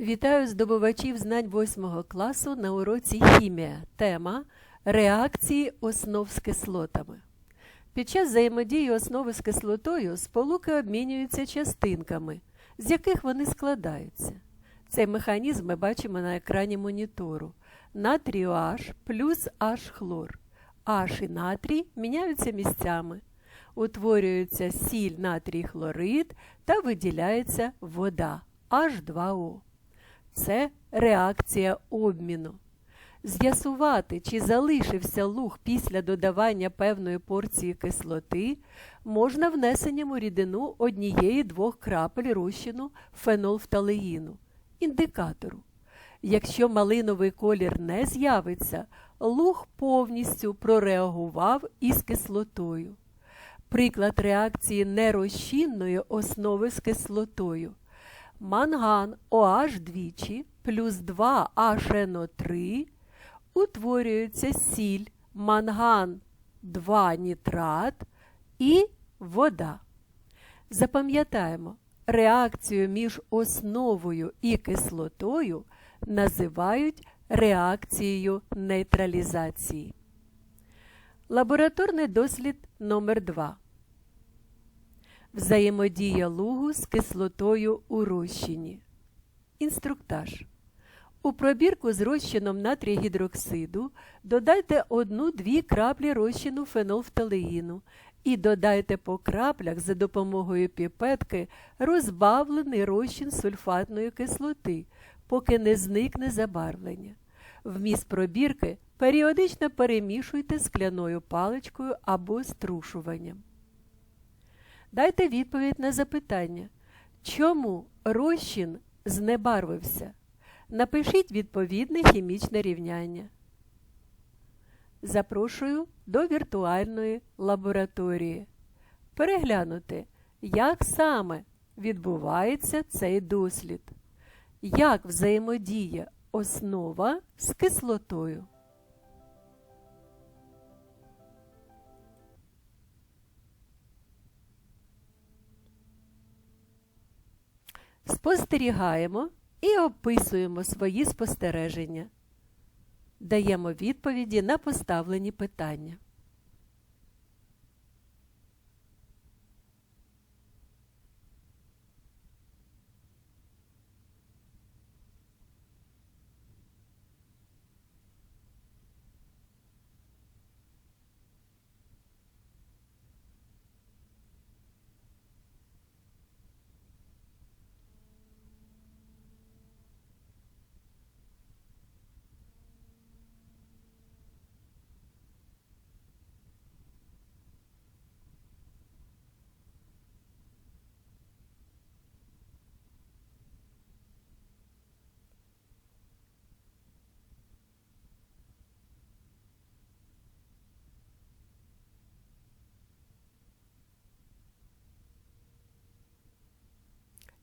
Вітаю здобувачів знань 8 класу на уроці хімія. Тема реакції основ з кислотами. Під час взаємодії основи з кислотою сполуки обмінюються частинками, з яких вони складаються. Цей механізм ми бачимо на екрані монітору. Натрій OH плюс H хлор. H і натрій міняються місцями. Утворюється сіль натрій хлорид та виділяється вода H2O. Це реакція обміну. З'ясувати, чи залишився луг після додавання певної порції кислоти, можна внесенням у рідину однієї-двох крапель розчину фенолфталеїну, індикатору. Якщо малиновий колір не з'явиться, луг повністю прореагував із кислотою. Приклад реакції нерозчинної основи з кислотою. Манган OH двічі плюс 2HNO3 утворюється сіль, манган 2 нітрат і вода. Запам'ятаємо, реакцію між основою і кислотою називають реакцією нейтралізації. Лабораторний дослід номер 2 Взаємодія лугу з кислотою у розчині. Інструктаж. У пробірку з розчином натрія гідроксиду додайте 1-2 краплі розчину фенолфталеїну і додайте по краплях за допомогою піпетки розбавлений розчин сульфатної кислоти, поки не зникне забарвлення. Вміст пробірки періодично перемішуйте скляною паличкою або струшуванням. Дайте відповідь на запитання, чому розчин знебарвився? Напишіть відповідне хімічне рівняння. Запрошую до віртуальної лабораторії. Переглянути, як саме відбувається цей дослід, як взаємодіє основа з кислотою. Спостерігаємо і описуємо свої спостереження. Даємо відповіді на поставлені питання.